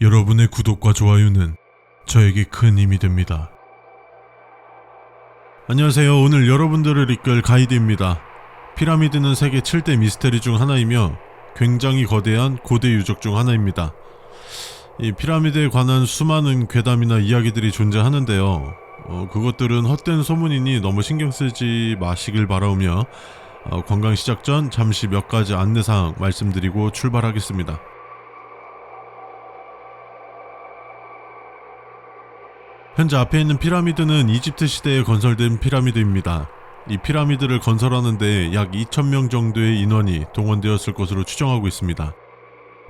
여러분의 구독과 좋아요는 저에게 큰 힘이 됩니다. 안녕하세요. 오늘 여러분들을 이끌 가이드입니다. 피라미드는 세계 7대 미스테리 중 하나이며 굉장히 거대한 고대 유적 중 하나입니다. 이 피라미드에 관한 수많은 괴담이나 이야기들이 존재하는데요. 어, 그것들은 헛된 소문이니 너무 신경 쓰지 마시길 바라오며 어, 관광 시작 전 잠시 몇 가지 안내사항 말씀드리고 출발하겠습니다. 현재 앞에 있는 피라미드는 이집트 시대에 건설된 피라미드입니다. 이 피라미드를 건설하는데 약 2,000명 정도의 인원이 동원되었을 것으로 추정하고 있습니다.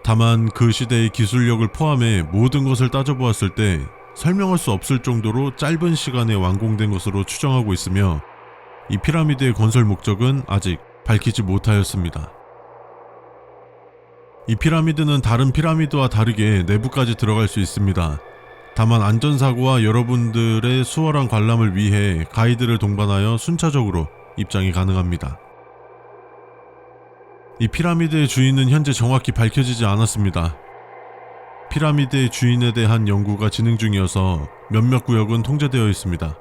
다만 그 시대의 기술력을 포함해 모든 것을 따져보았을 때 설명할 수 없을 정도로 짧은 시간에 완공된 것으로 추정하고 있으며 이 피라미드의 건설 목적은 아직 밝히지 못하였습니다. 이 피라미드는 다른 피라미드와 다르게 내부까지 들어갈 수 있습니다. 다만 안전사고와 여러분들의 수월한 관람을 위해 가이드를 동반하여 순차적으로 입장이 가능합니다. 이 피라미드의 주인은 현재 정확히 밝혀지지 않았습니다. 피라미드의 주인에 대한 연구가 진행 중이어서 몇몇 구역은 통제되어 있습니다.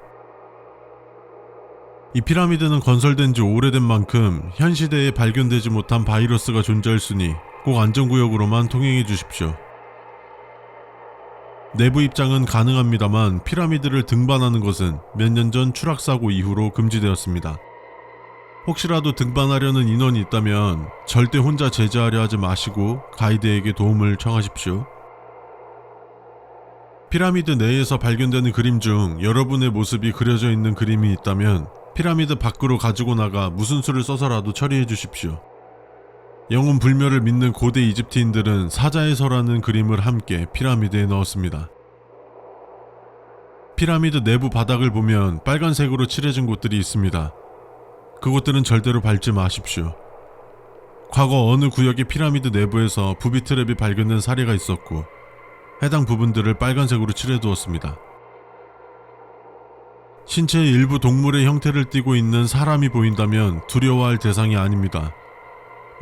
이 피라미드는 건설된 지 오래된 만큼 현 시대에 발견되지 못한 바이러스가 존재할 수니 꼭 안전구역으로만 통행해 주십시오. 내부 입장은 가능합니다만 피라미드를 등반하는 것은 몇 년 전 추락사고 이후로 금지되었습니다. 혹시라도 등반하려는 인원이 있다면 절대 혼자 제자하려 하지 마시고 가이드에게 도움을 청하십시오. 피라미드 내에서 발견되는 그림 중 여러분의 모습이 그려져 있는 그림이 있다면 피라미드 밖으로 가지고 나가 무슨 수를 써서라도 처리해 주십시오. 영혼 불멸을 믿는 고대 이집트인들은 사자의 서라는 그림을 함께 피라미드에 넣었습니다. 피라미드 내부 바닥을 보면 빨간색으로 칠해진 곳들이 있습니다. 그곳들은 절대로 밟지 마십시오. 과거 어느 구역의 피라미드 내부에서 부비 트랩이 발견된 사례가 있었고 해당 부분들을 빨간색으로 칠해두었습니다. 신체의 일부 동물의 형태를 띠고 있는 사람이 보인다면 두려워할 대상이 아닙니다.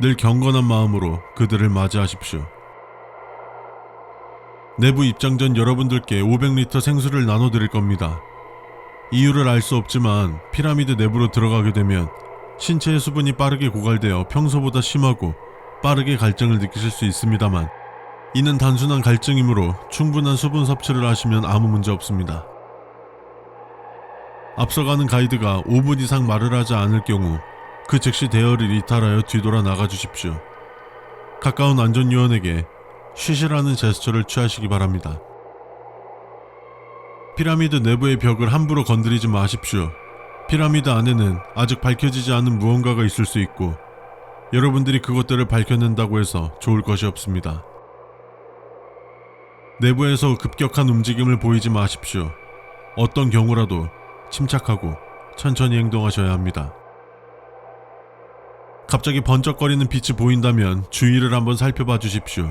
늘 경건한 마음으로 그들을 맞이하십시오. 내부 입장 전 여러분들께 500리터 생수를 나눠드릴 겁니다. 이유를 알 수 없지만 피라미드 내부로 들어가게 되면 신체의 수분이 빠르게 고갈되어 평소보다 심하고 빠르게 갈증을 느끼실 수 있습니다만 이는 단순한 갈증이므로 충분한 수분 섭취를 하시면 아무 문제 없습니다. 앞서가는 가이드가 5분 이상 말을 하지 않을 경우 그 즉시 대열을 이탈하여 뒤돌아 나가 주십시오. 가까운 안전요원에게 쉬시라는 제스처를 취하시기 바랍니다. 피라미드 내부의 벽을 함부로 건드리지 마십시오. 피라미드 안에는 아직 밝혀지지 않은 무언가가 있을 수 있고 여러분들이 그것들을 밝혀낸다고 해서 좋을 것이 없습니다. 내부에서 급격한 움직임을 보이지 마십시오. 어떤 경우라도 침착하고 천천히 행동하셔야 합니다. 갑자기 번쩍거리는 빛이 보인다면 주위를 한번 살펴봐 주십시오.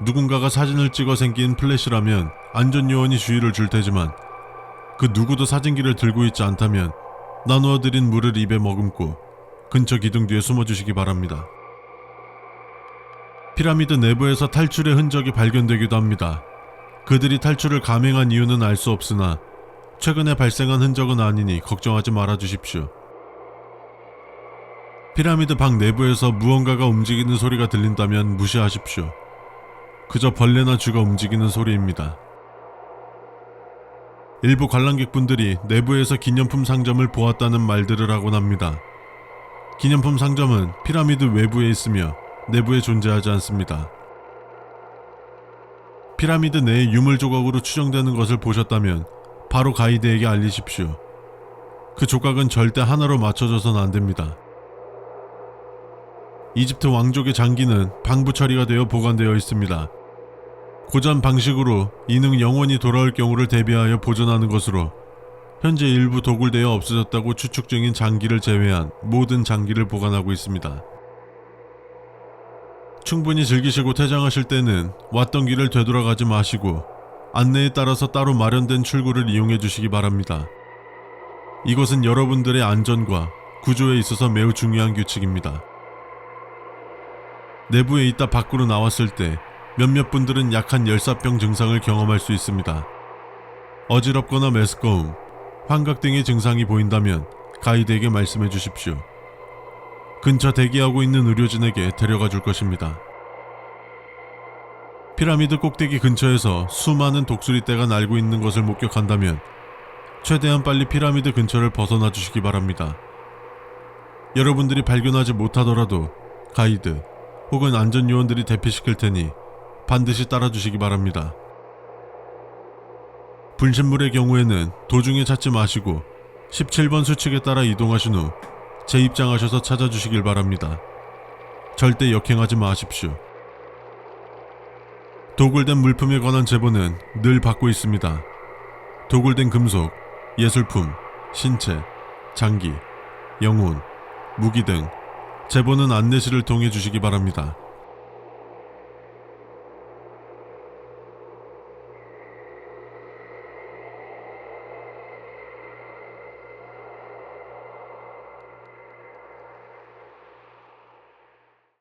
누군가가 사진을 찍어 생긴 플래시라면 안전요원이 주의를 줄 테지만 그 누구도 사진기를 들고 있지 않다면 나누어 드린 물을 입에 머금고 근처 기둥 뒤에 숨어 주시기 바랍니다. 피라미드 내부에서 탈출의 흔적이 발견되기도 합니다. 그들이 탈출을 감행한 이유는 알 수 없으나 최근에 발생한 흔적은 아니니 걱정하지 말아 주십시오. 피라미드 방 내부에서 무언가가 움직이는 소리가 들린다면 무시하십시오. 그저 벌레나 쥐가 움직이는 소리입니다. 일부 관람객분들이 내부에서 기념품 상점을 보았다는 말들을 하곤 합니다. 기념품 상점은 피라미드 외부에 있으며 내부에 존재하지 않습니다. 피라미드 내의 유물 조각으로 추정되는 것을 보셨다면 바로 가이드에게 알리십시오. 그 조각은 절대 하나로 맞춰져선 안 됩니다. 이집트 왕족의 장기는 방부 처리가 되어 보관되어 있습니다. 고전 방식으로 이능 영원히 돌아올 경우를 대비하여 보존하는 것으로 현재 일부 도굴되어 없어졌다고 추측 중인 장기를 제외한 모든 장기를 보관하고 있습니다. 충분히 즐기시고 퇴장하실 때는 왔던 길을 되돌아가지 마시고 안내에 따라서 따로 마련된 출구를 이용해 주시기 바랍니다. 이것은 여러분들의 안전과 구조에 있어서 매우 중요한 규칙입니다. 내부에 있다 밖으로 나왔을 때 몇몇 분들은 약한 열사병 증상을 경험할 수 있습니다. 어지럽거나 메스꺼움, 환각 등의 증상이 보인다면 가이드에게 말씀해 주십시오. 근처 대기하고 있는 의료진에게 데려가 줄 것입니다. 피라미드 꼭대기 근처에서 수많은 독수리 떼가 날고 있는 것을 목격한다면 최대한 빨리 피라미드 근처를 벗어나 주시기 바랍니다. 여러분들이 발견하지 못하더라도 가이드 혹은 안전요원들이 대피시킬 테니 반드시 따라주시기 바랍니다. 분신물의 경우에는 도중에 찾지 마시고 17번 수칙에 따라 이동하신 후 재입장하셔서 찾아주시길 바랍니다. 절대 역행하지 마십시오. 도굴된 물품에 관한 제보는 늘 받고 있습니다. 도굴된 금속, 예술품, 신체, 장기, 영혼, 무기 등 제보는 안내실을 통해 주시기 바랍니다.